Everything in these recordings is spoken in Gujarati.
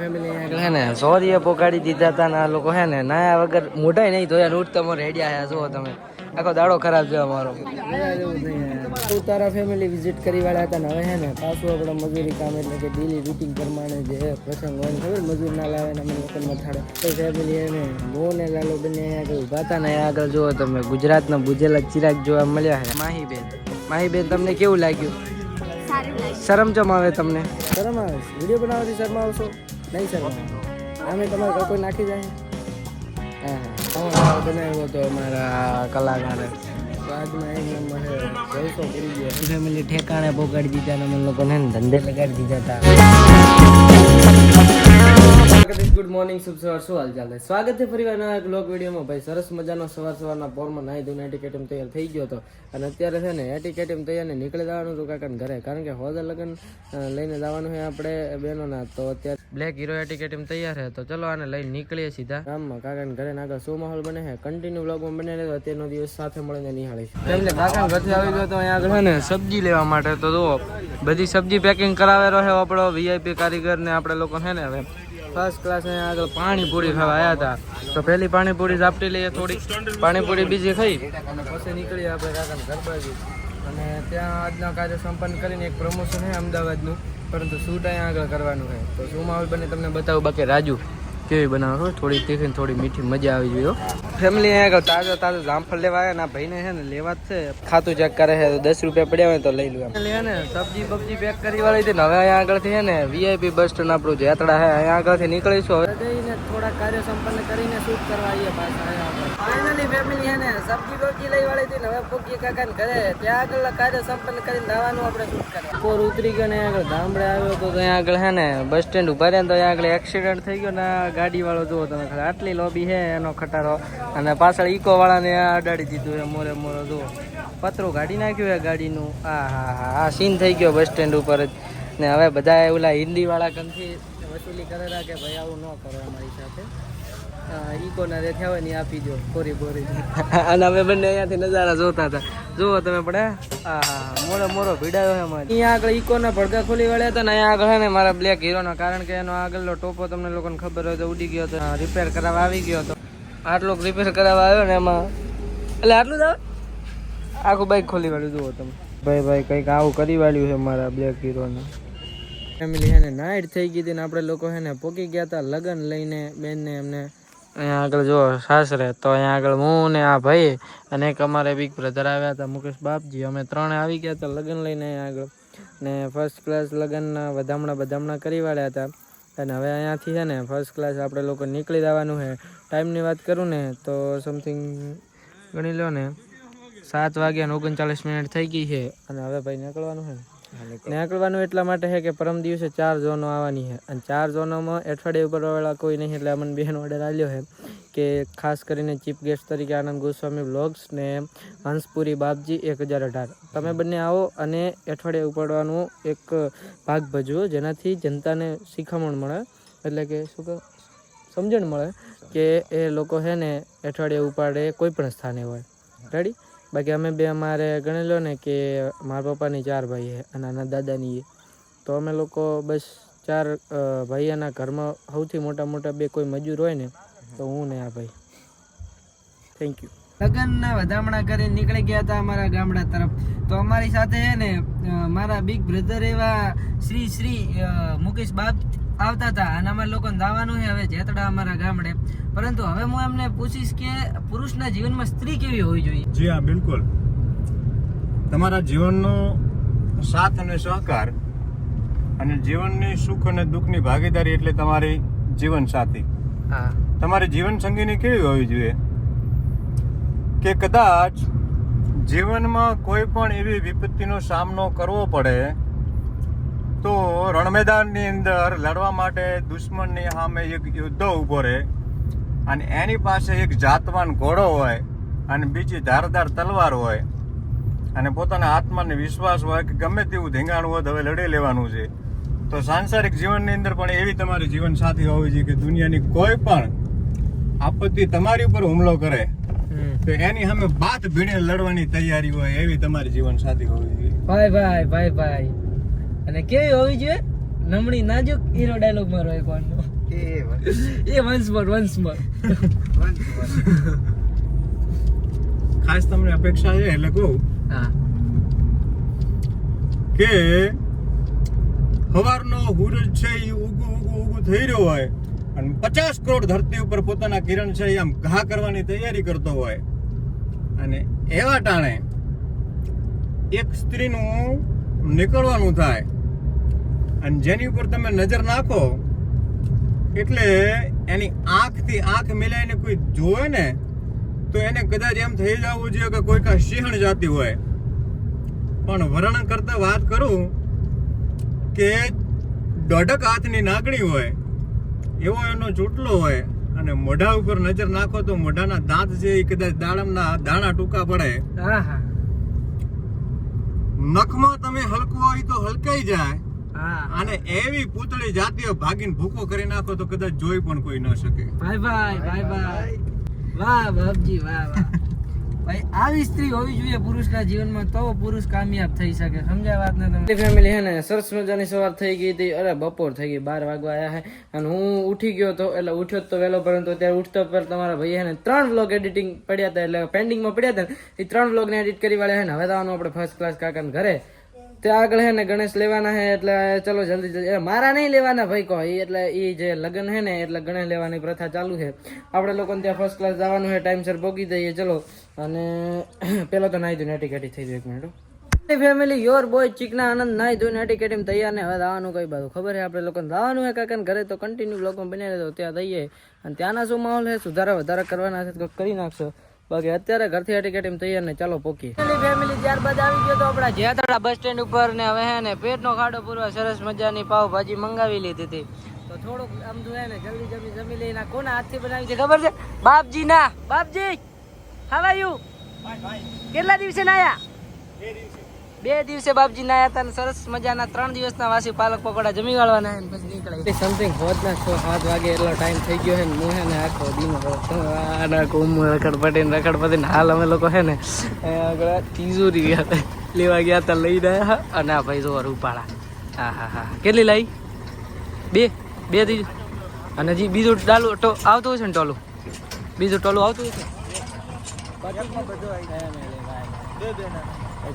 ફેમિલી આગળ હે ને સોરીએ પોકાડી દીધા હતા ને આ લોકો હે ને નાયા વગર મોઢાય નહીં ધોયા રૂટ તમે રેડી આયા જુઓ તમે. આખો દાડો ખરાબ છે અમારો. તું તારા ફેમિલી વિઝિટ કરી વાળા હતા ને હવે હે ને પાછું આપણે મજૂરી કામ એટલે કે ડેલી રૂટિંગ પ્રમાણે જે પ્રસંગ હોય ને ખબર મજૂર ના લાવે ને અમે લોકો મથાડે તો ફેમિલી એને બહુ મો ને લાલો બંને અહીંયા આગળ ઊભા હતા ને અહીંયા આગળ જુઓ તમે ગુજરાતના ભૂજેલા ચિરાગ જોવા મળ્યા છે. માહીબેન માહીબેન તમને કેવું લાગ્યું? શરમ ચમ આવે તમને? શરમ આવે વીડિયો બનાવવાથી શરમ આવશો? નહીં સર. અમે તમારે કોઈ નાખી જાય? હા હા બનાવ્યો હતો અમારા કલાકારે. ફેમિલી ઠેકાણે પોગાડી દીધા ને અમે લોકોને ધંધે લગાડી દીધા હતા. ગુડ મોર્નિંગ શુભ સવાર, શું હાલ ચાલે સ્વાગત છે ફરી વાર નવા બ્લોગ વિડીયોમાં ભાઈ, સરસ મજાનો સવાર સવારના પોરમાં નાહી ધોઈને એટીકેટમ તૈયાર થઈ ગયો હતો. અને અત્યારે છે ને એટીકેટમ તૈયાર ને નીકળી જવાનું હતું કાકાને ઘરે. કારણ કે હોદર લગ્ન લઈને જવાનું છે આપણે બહેનોના. તો અત્યારે બ્લેક હીરો એટીકેટમ તૈયાર છે. તો ચલો આને લઈને નીકળીએ સીધા. ગામમાં કાકાને ઘરે આગળ શું માહોલ બને છે? કન્ટિન્યુ બ્લોગમાં બને રહેતો અત્યારનો દિવસ સાથે મળીને નિહાળીશું. એટલે કાકા ઘરથી આવી ગયો તો અહીંયા આગળ ને, સબ્જી લેવા માટે. તો જુઓ, બધી સબ્જી પેકિંગ કરાવેલો છે આપણો વીઆઈપી કારીગર ને આપણે લોકો છે ને હવે. ફર્સ્ટ ક્લાસ અહીંયા આગળ પાણીપુરી ખાવા આવ્યા હતા. તો પહેલી પાણીપુરી ઝાપટી લઈએ થોડી પાણીપુરી બીજી ખાઈ. અને પછી નીકળીએ આપણે કાકાના ઘર બાજુ અને ત્યાં આજના કાર્ય સંપન્ન કરીને એક પ્રમોશન છે અમદાવાદનું. પરંતુ શૂટ અહીંયા આગળ કરવાનું છે. તો શું માહોલ બને તમને બતાવું? બાકી રાજુ. કેવી બનાવો થોડી તીખી થોડી મીઠી મજા આવી જોઈએ ફેમિલી અહીંયા તાજો તાજો જામફળ લેવા આવ્યા ના ભાઈને છે ને લેવા જ છે. ખાતું ચેક કરે છે તો દસ રૂપિયા પડ્યા હોય તો લઈ લો એમ. ને સબ્જી બબ્જી પેક કરી વાળી હતી ને હવે અહીંયા આગળથી છે ને વીઆઈપી બસ સ્ટેન્ડ આપણું જેતડા છે અહીંયા આગળથી નીકળીશું હવે. જઈને થોડા કાર્ય સંપન્ન કરીને શૂટ કરવા આવીએ પાછા ફાઇનલી ફેમિલી છે ને સબ્જી બબ્જી લઈ વાળી હતી ને હવે પોકી કાકા ઘરે. ત્યાં આગળ કાર્ય સંપન્ન કરીને દાવાનું આપણે શૂટ કરીએ પોર ઉતરી ગયો ને આગળ ગામડે આવ્યો તો ત્યાં આગળ છે ને બસ સ્ટેન્ડ ઊભા રહ્યા તો ત્યાં આગળ એક્સિડન્ટ થઈ ગયો ને ગાડી વાળો જુઓ તમે ખાલી. આટલી લોબી છે એનો ખટારો. અને પાછળ ઈકો વાળાને અડાડી દીધું એ મોરે મોરો, જુઓ. પતરું કાઢી નાખ્યું એ ગાડીનું. આ હા હા આ સીન થઈ ગયો બસ સ્ટેન્ડ ઉપર જ. ને હવે બધા ઓલા હિન્દી વાળા કંથી વસૂલી કરેલા કે ભાઈ આવું ન કરો અમારી સાથે. ઈકો ના થયા હોય ને આપી દો કોરી બોરી. અને અમે બંને અહીંયાથી નજારા જોતા હતા. જુઓ તમે પડે મોરો મોરો ભીડાયો છે અમારે. અહીંયા આગળ ઈકોના ભડકા ખોલી વળ્યા હતા ને અહીંયા આગળ છે ને મારા બ્લેક હીરોના કારણ કે એનો આગળનો ટોપો તમને લોકોને ખબર હોય તો ઉડી ગયો હતો. રિપેર કરાવવા આવી ગયો હતો. આટલો રિપેર કરાવવા આવ્યો ને એમાં. એટલે આટલું જ આવે? આખું બાઈક ખોલી વાળ્યું જુઓ તમે. ભાઈ ભાઈ કંઈક આવું કરી વાળ્યું છે મારા બ્લેક હીરોને ફેમિલી છે ને નાઇટ થઈ ગઈ હતી ને આપણે લોકો છે ને પોકી ગયા હતા લગન લઈને બેનને એમને. અહીંયા આગળ જો સાસરે, તો અહીંયા આગળ હું ને આ ભાઈ અને એક અમારે બિગ બ્રધર આવ્યા હતા, મુકેશ બાપજી. અમે ત્રણે આવી ગયા હતા લગ્ન લઈને અહીંયા આગળ. ને ફર્સ્ટ ક્લાસ લગ્નના વધામણા બધામણા કરી વાળ્યા હતા. અને હવે અહીંયાથી છે ને ફર્સ્ટ ક્લાસ આપણે લોકો નીકળી જવાનું છે. ટાઈમની વાત કરું ને, તો સમથિંગ ગણી લો ને, સાત વાગ્યા ઓગણચાલીસ મિનિટ થઈ ગઈ છે. અને હવે ભાઈ નીકળવાનું છે. નીકળવાનું એટલા માટે છે કે પરમ દિવસે ચાર ઝોનો આવવાની છે. અને ચાર ઝોનોમાં અઠવાડિયે ઉપર વાળા કોઈ નહીં, એટલે અમને બેન ઓર્ડર આવ્યો છે કે ખાસ કરીને ચીફ ગેસ્ટ તરીકે આનંદ ગોસ્વામી બ્લોગ્સ ને હંસપુરી બાપજી એક હજાર અઢાર. તમે બંને આવો અને અઠવાડિયે ઉપાડવાનું એક ભાગ ભજવો, જેનાથી જનતાને શીખામણ મળે. એટલે કે શું કહે? સમજણ મળે કે એ લોકો છે ને અઠવાડિયે ઉપાડે કોઈ પણ સ્થાને હોય. રેડી બાકી અમે બે અમારે ગણી લો ને કે મારા પપ્પાની ચાર ભાઈ છે અને આના દાદાની તો અમે લોકો બસ ચાર ભાઈઓના ઘરમાં સૌથી મોટા મોટા બે કોઈ મજૂર હોય ને, તો હું ને આ ભાઈ. થેન્ક યુ લગ્નના વધામણા કરી નીકળી ગયા હતા અમારા ગામડા તરફ. તો અમારી સાથે છે ને મારા બિગ બ્રધર એવા શ્રી શ્રી મુકેશ બાપ આવતા હતા. અને અમારે લોકોને દાવાનું છે હવે જેતડા અમારા ગામડે. પરંતુ હવે હું એમને પૂછીશ કે પુરુષના જીવનમાં સ્ત્રી કેવી હોવી જોઈએ? જી હા બિલકુલ. તમારા જીવનનો સાથ અને સહકાર અને જીવનની સુખ અને દુઃખની ભાગીદારી એટલે તમારી જીવન સાથી હા. તમારી જીવન સંગીની કેવી હોવી જોઈએ? કે કદાચ જીવનમાં કોઈ પણ એવી વિપત્તિનો સામનો કરવો પડે તો રણમેદાનની અંદર લડવા માટે દુશ્મનની સામે એક યુદ્ધ ઊભો રહે. અને એની પાસે એક જાતવાન ઘોડો હોય અને બીજી ધારદાર તલવાર હોય. અને પોતાના આત્માને વિશ્વાસ હોય કે ગમે તેવું ધીંગાણું હોય તો હવે લડી લેવાનું છે. તો સાંસારિક જીવનની અંદર પણ એવી તમારી જીવન સાથી હોવી જોઈએ કે દુનિયાની કોઈ પણ આપત્તિ તમારી ઉપર હુમલો કરે તો એની સામે બાત ભીણે લડવાની તૈયારી હોય એવી તમારી જીવન સાથી હોવી જોઈએ. ભાઈ ભાઈ ભાઈ ભાઈ. અને કેવી હોવી જોઈએ? નમણી નાજુક હીરો ડાયલોગ મારો એક વારનો એ વન્સ મોર વન્સ મોર ખાસ તમને અપેક્ષા છે એટલે કહું હા. કે સવારનો સૂરજ છે એ ઉગુ ઉગુ ઉગુ થઈ રહ્યો હોય અને પચાસ કરોડ ધરતી ઉપર પોતાના કિરણ છે એ આમ ઘા કરવાની તૈયારી કરતો હોય. અને એવા ટાણે એક સ્ત્રીનું નીકળવાનું થાય. અને જેની ઉપર તમે નજર નાખો એટલે એની આંખથી આંખ મિલાઈને કોઈ જોવે ને તો એને કદાચ એમ થઈ જવું જોઈએ કે કોઈ કા સિંહણ જાતી હોય. પણ વર્ણન કરતા વાત કરું કે દોઢક હાથની નાગણી હોય એવો એનો ચૂંટલો હોય અને મોઢા ઉપર નજર નાખો તો મોઢાના દાંત છે એ કદાચ દાડમના દાણા ટૂંકા પડે. નખમાં તમે હલકો હોય તો હલકાઈ જાય. અને એવી પૂતળી જાતિઓ ભાગીને ભૂકો કરી નાખો તો કદાચ જોઈ પણ કોઈ ન શકે. ભાઈ ભાઈ ભાઈ ભાઈ વાહ બાપજી વાહ વાહ. ભાઈ આવી સ્ત્રી હોવી જોઈએ પુરુષના જીવનમાં તો પુરુષ કામયાબ થઈ શકે. સમજ્યા વાત ને તમે? ફેમિલી હે ને સરસ મજાની સવાર થઈ ગઈ હતી. અરે બપોર થઈ ગઈ બાર વાગવા આવ્યા હે. અને હું ઉઠી ગયો તો એટલે ઉઠ્યો તો વહેલો પરંતુ અત્યારે ઉઠતો પર તમારા ભાઈ હે ને ત્રણ વ્લોગ એડિટિંગ પડ્યા હતા. એટલે પેન્ડિંગમાં પડ્યા હતા એ ત્રણ વ્લોગને એડિટ કરી વાળ્યા હે ને. હવે આવવાનું આપણે ફર્સ્ટ ક્લાસ કાકાને ઘરે ત્યાં આગળ હે ને ગણેશ લેવાના હે એટલે ચલો જલ્દી જલ્દી. મારા નહીં લેવાના ભાઈ કહો એટલે એ જે લગ્ન હે ને એટલે ગણેશ લેવાની પ્રથા ચાલુ છે આપણે લોકોને ત્યાં ફર્સ્ટ ક્લાસ જવાનું છે ટાઈમસર પહોંચી જઈએ, ચલો. અને પેલો તો નાઈ દઉં કેટી થઈ ગયું એક મિનિટ ફેમિલી યોર બોય ચીકના આનંદ નાઈ ધોઈને એટી કેટી તૈયાર ને હવે આવવાનું કઈ બાજુ? ખબર છે આપણે લોકોને જવાનું હે કાકા ઘરે તો કન્ટિન્યુ બ્લોગમાં બની રહેતો ત્યાં દઈએ અને ત્યાંના શું માહોલ છે સુધારા વધારા કરવાના છે તો કરી નાખશો. બાકી અત્યારે ઘરથી હટી કેટી તૈયાર ને ચાલો પોકી. ફેમિલી ત્યારબાદ આવી ગયો તો આપણા જેતડા બસ સ્ટેન્ડ ઉપર ને હવે હે ને પેટનો ખાડો પૂરવા સરસ મજાની પાવભાજી મંગાવી લીધી હતી. તો થોડુંક આમ તો ને જલ્દી જમી જમી લઈને કોના હાથથી બનાવી છે ખબર છે? બાપજી ના બાપજી હાવ આર યુ કેટલા દિવસે નાયા બે દિવસે. બાપજી ના હતા સરસ મજાના ત્રણ દિવસના વાસી પાલક પકોડા જમી વાળવાના હે પછી નીકળે. સમથિંગ હોતના છ? સાત વાગે એટલો ટાઈમ થઈ ગયો હે ને હું હે ને આખો દીનો આના કુમ રખડ પટી રખડ પટી હાલ અમે લોકો હે ને તિજોરી ગયા હતા લેવા ગયા હતા લઈ રહ્યા અને આ ભાઈ જો રૂપાળા. હા હા હા. કેટલી લાવી બે? બે દી? અને હજી બીજું ડાલું ટો આવતું હશે ને ટોલું? બીજું ટોલું આવતું હશે?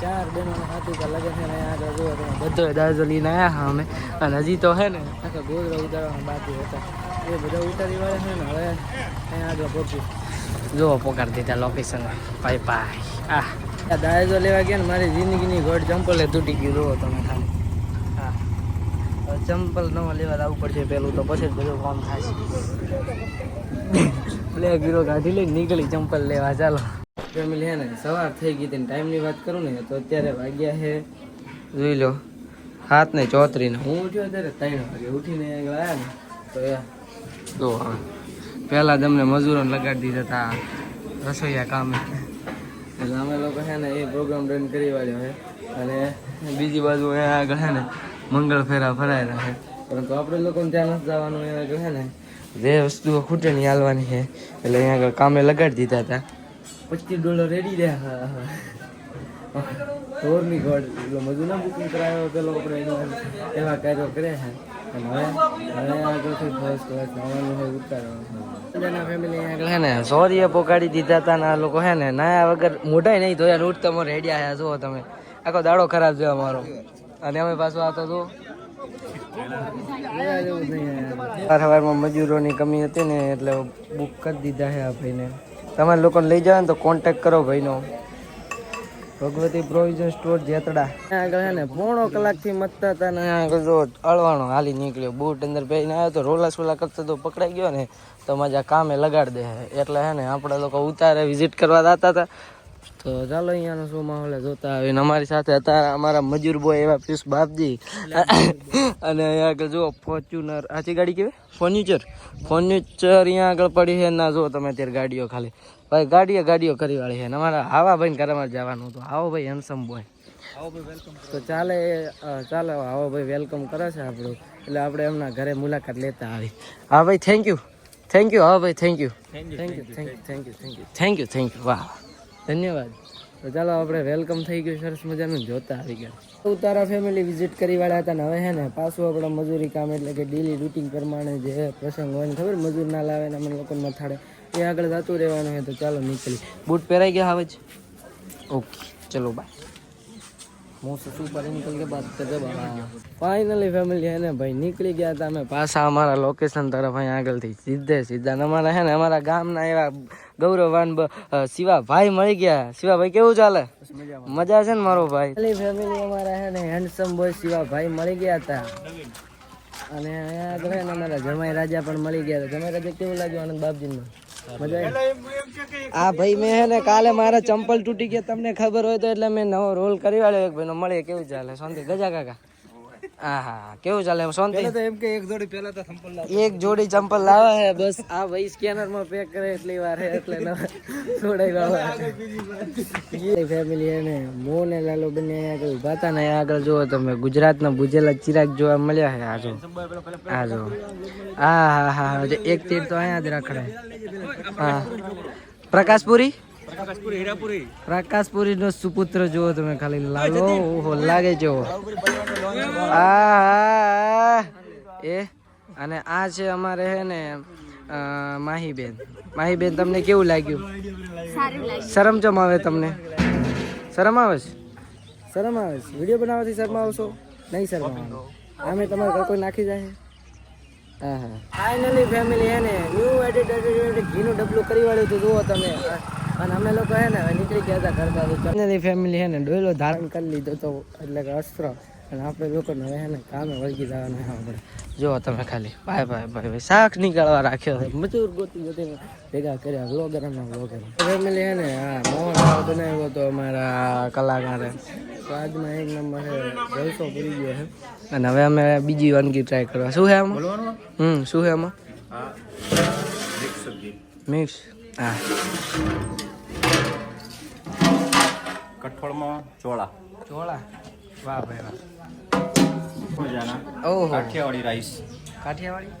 ચાર બેનો હાથું કે લગન છે ને આગળ જુઓ તમે બધો દાજો લઈને આવ્યા હા અમે. અને હજી તો હે ને આખા ગોદરા ઉતારવાના બાકી હતા. એ બધા ઉતારી વાળા છે ને હવે અહીંયા આગળ પહોંચ્યું જુઓ પોકાર દીધા લોકેશન ભાઈ ભાઈ આ આ લેવા ગયા ને મારી જિંદગીની ઘટ ચંપલ એ તૂટી ગયું જુઓ તમે ખાલી. હા ચંપલ નવા લેવા આવવું પડશે પેલું તો પછી જ બધું કામ થાય. બ્લેક હીરો કાઢી લઈને નીકળી ચંપલ લેવા ચાલો. ફેમિલી હે ને, સવાર થઈ ગઈ હતી ટાઈમની વાત કરું ને, તો અત્યારે વાગ્યા છે જોઈ લો, હાથ ને ચોત્રી ને. હું ઉઠ્યો ત્યારે ત્રણ વાગે, ઉઠીને આવ્યા ને, તો જો હવે. પહેલાં તમને મજૂરોને લગાડી દીધા હતા રસોઈયા કામે. એટલે અમે લોકો છે ને એ પ્રોગ્રામ ડન કરી વાળ્યો છે અને બીજી બાજુ એ આગળ છે ને મંગળ ફેરા ફરાયેલા છે પરંતુ આપણે લોકોને ત્યાં નથી જવાનું એ આગળ છે ને. જે વસ્તુઓ ખૂટે ને હાલવાની છે એટલે અહીંયા આગળ કામે લગાડી દીધા હતા પચીસ ડોલર રેડી રહ્યા. ચોરની ગોળ પેલો મજૂરના બુકિંગ કરાયો પેલો આપણે એનો એવા કાર્યો કરે છે. અને હવે ફર્સ્ટ ક્લાસ હોય ને સોરીએ પોકાડી દીધા હતા ને આ લોકો હે ને નાયા વગર મોઢાય નહીં ધોયા રૂટ ઉઠતા મોર રેડિયા આયા જુઓ તમે. આખો દાડો ખરાબ છે અમારો. અને અમે પાછું આ તો સવારમાં મજૂરોની કમી હતી ને એટલે બુક કરી દીધા છે આ ભાઈને. તમારે લોકોને લઈ જાવ ને તો કોન્ટેક કરો ભાઈનો. Bhagwati provision store Jetda. આગળ છે ને પોણો કલાકથી મતતા હતા ને આગળ જો અળવાણો હાલી નીકળ્યો. બૂટ અંદર પહેરીને આવ્યો તો રોલા સોલા કરતો તો પકડાઈ ગયો ને. તો મજા કામે લગાડ દે. એટલે હે ને આપણે લોકો ઉતારે વિઝિટ કરવા જતા હતા. તો ચાલો અહીંયાનો શું માહોલ જોતા આવીને અમારી સાથે હતા અમારા મજૂર બોય એવા પિયુષ બાપજી. અને અહીંયા આગળ જુઓ ફોર્ચ્યુનર આછી ગાડી કેવી? ફર્નિચર ફર્નિચર અહીંયા આગળ પડી છે. ના જુઓ તમે અત્યારે ગાડીઓ ખાલી. ભાઈ ગાડીઓ ગાડીઓ કરી વાળી છે. અમારા આવા ભાઈ ઘરમાં જવાનું હતું. આવો ભાઈ હેન્સમ બોય તો ચાલે ચાલે ચાલો આવો ભાઈ વેલકમ કરે છે આપણું. એટલે આપણે એમના ઘરે મુલાકાત લેતા આવી. હા ભાઈ થેન્ક યુ થેન્ક યુ હા ભાઈ thank you thank you thank you thank you thank you thank you thank you વાહ. ધન્યવાદ. તો ચાલો આપણે વેલકમ થઈ ગયું સરસ મજાનું. જોતા આવી ગયા. ઉતારા ફેમિલી વિઝિટ કરી વાળા હતા ને હવે હે ને પાછું આપણે મજૂરી કામ એટલે કે ડેલી રૂટીન પ્રમાણે જે પ્રસંગ હોય ને ખબર મજૂર ના લાવે ને અમને લોકોને મથાડે એ આગળ જતું રહેવાનું હોય તો ચાલો નીકળી. બૂટ પહેરાઈ ગયા હવે જ? ઓકે ચલો બાય હું ફાઇનલી ફેમિલી હે. ને ભાઈ. નીકળી ગયા હતા અમે પાછા અમારા લોકેશન તરફ અહીં આગળથી. સીધે સીધા. અમારા હે ને, અમારા ગામના એવા ગૌરવાન શિવા ભાઈ મળી ગયા. શિવા ભાઈ કેવું ચાલે? મજા છે ને મારો ભાઈ? ફેમિલી અમારા હે ને હેન્ડસમ બોય શિવા ભાઈ મળી ગયા હતા. અને અહીંયા આગળ અમારા જમાઈ રાજા પણ મળી ગયા હતા. જમાઈ રાજા કેવું લાગ્યું આનંદ બાપજીનું? આ ભાઈ મેં હે ને કાલે મારા ચંપલ તૂટી ગયા. તમને ખબર હોય તો એટલે મેં નવો રોલ કરી વાળ્યો. એક ભાઈનો મળે કેવું ચાલે? શાંતિ. ગજા કાકા. કેવું ચાલે શાંતિ એમ કે એક જોડી પહેલા તો સંપલ એક જોડી ચંપલ લાવે હે બસ આ ભાઈ સ્કેનરમાં પેક કરે એટલી વાર હે એટલે છોડાઈ લાવે વાળા ફેમિલી એને મો ને લાલો બંને આયા આગળ ઊભા હતા ને આગળ જુઓ તમે ગુજરાત ના ભુજેલા ચિરાગ જોવા મળ્યા છે આ જો આ જો હા હા હા હા એક તીર તો અહીંયા જ રાખડે હા પ્રકાશપુરી પ્રકાશપુરી નો સુપુત્ર જુઓ તમે ખાલી. લાલો ઓહો લાગે જો આ એ અને આ છે અમારે હે ને માહીબેન. માહીબેન તમને કેવું લાગ્યું? શરમ ચમ આવે તમને? શરમ આવે છે? શરમ આવે છે? વીડિયો બનાવવાથી શરમ આવશો? નહીં શરમ આવે. આમે તમારે કોઈ નાખી જાય? હા હા ફાઇનલી ફેમિલી હે ને ન્યૂ એડિટ એડિટ ઘીનું ડબલું કરી વાળ્યું હતું જુઓ તમે. અને અમે લોકો હે ને નીકળી ગયા હતા ઘર બાજુ. ફેમિલી હે ને ડોયલો ધારણ કરી લીધો તો એટલે કે અસ્ત્ર. અને આપણે લોકોને હવે હે ને કામે વળગી જવાનું હે આપણે. જો તમે ખાલી. ભાઈ ભાઈ ભાઈ ભાઈ શાક નીકળવા રાખ્યો છે. મજૂર ગોતી ગોતી ભેગા કર્યા વ્લોગરના વ્લોગર ફેમિલી હે ને હા મોહન બનાવ્યો હતો અમારા કલાકારે. સ્વાદમાં એક નંબર છે જલસો પૂરી ગયો છે. અને હવે અમે બીજી વાનગી ટ્રાય કરવા. શું છે આમાં? હમ શું છે આમાં? મિક્સ. હા. કઠોળમાં ચોળા. ચોળા? વાહ ભાઈ વાહ. મજાના. ઓહો. કાઠિયાવાડી રાઈસ કાઠિયાવાડી?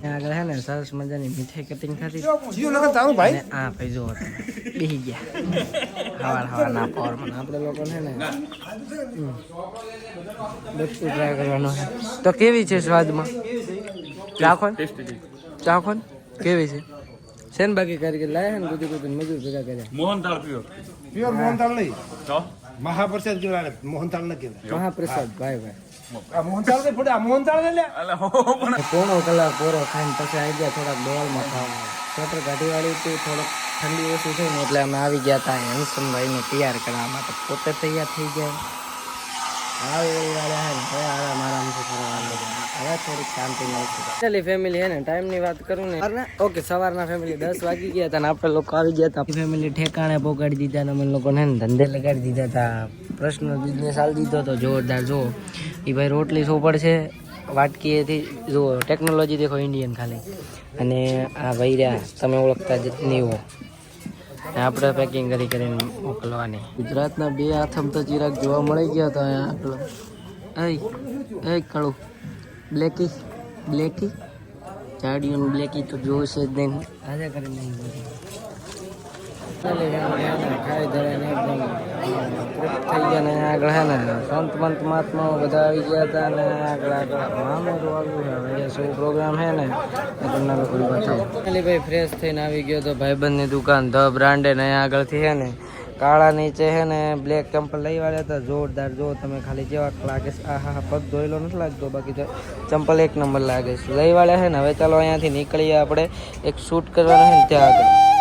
ત્યાં આગળ હે ને સરસ મજાની મીઠાઈ કટિંગ થતી. આ ભાઈ તમે બેસી ગયા. હવાર આપણે લોકો છે ને હમ, બધું ટ્રાય કરવાનું છે. તો કેવી છે સ્વાદમાં? ચાખો ને ચાખો કેવી છે? શેન બાકી કારીગર લાયા ને ગુદી ગુદી મજૂર ભેગા કર્યા. મોહનથાળ પીવો પ્યોર મોહનથાળ નહીં. તો મહાપ્રસાદ કહેવાય મોહનથાળ ન કહેવાય. મહાપ્રસાદ ભાઈ ભાઈ. આ મોહનથાળ નહીં ફોટે ને લે પોણો કલાક પોરો ખાઈને પછી આવી ગયા થોડાક ડોલમાં ખાવા. સ્વેટર કાઢી વાળી હતી થોડોક ઠંડી ઓછી થઈ ને એટલે અમે આવી ગયા હતા ને તૈયાર કરવા માટે. પોતે તૈયાર થઈ ગયા. આવી વાળા હે હવે આરામ આરામથી ફરવાનું હવે થોડીક શાંતિ મળશે. ચાલી ફેમિલી હે ને ટાઈમની વાત કરું ને. ઓકે સવારના ફેમિલી દસ વાગી ગયા હતા ને આપણે લોકો આવી ગયા હતા. ફેમિલી ઠેકાણે પોકાડી દીધા ને અમે લોકોને ને ધંધે લગાડી દીધા હતા. પ્રશ્ન બિઝનેસ હાલ દીધો હતો જોરદાર જો એ ભાઈ રોટલી સોપડ છે વાટકીએથી જુઓ ટેકનોલોજી દેખો ઇન્ડિયન ખાલી. અને આ વૈર્યા તમે ઓળખતા જ નહીં હો. આપણે પેકિંગ કરી કરીને મોકલવાની. ગુજરાતના બે આથમ તો ચિરાગ જોવા મળી ગયા હતા અહીંયા આગળ. એ કળું. બ્લેકી બ્લેકી ચાડીઓનું બ્લેકી તો જોશે જ નહીં. આજે કરી નહીં આગળ હે ને. સંત મંત મહાત્માઓ બધા આવી ગયા હતા ને આગળ આગળ. મામેરું આવ્યું છે હવે શું પ્રોગ્રામ છે ને તમને લોકો બતાવો ભાઈ ફ્રેશ થઈને આવી ગયો તો ભાઈબંધની દુકાન ધ બ્રાન્ડે ને આગળથી છે ને કાળા નીચે છે ને બ્લેક ચંપલ લઈ વાળ્યા હતા. જોરદાર. જો તમે ખાલી જેવા લાગે છે, આ હા પગ ધોયેલો નથી લાગતો, બાકી ચંપલ એક નંબર લાગે છે. લઈ વાળ્યા છે ને, હવે ચાલો અહીંયાથી નીકળીએ આપણે. એક શૂટ કરવાનું છે ને ત્યાં આગળ.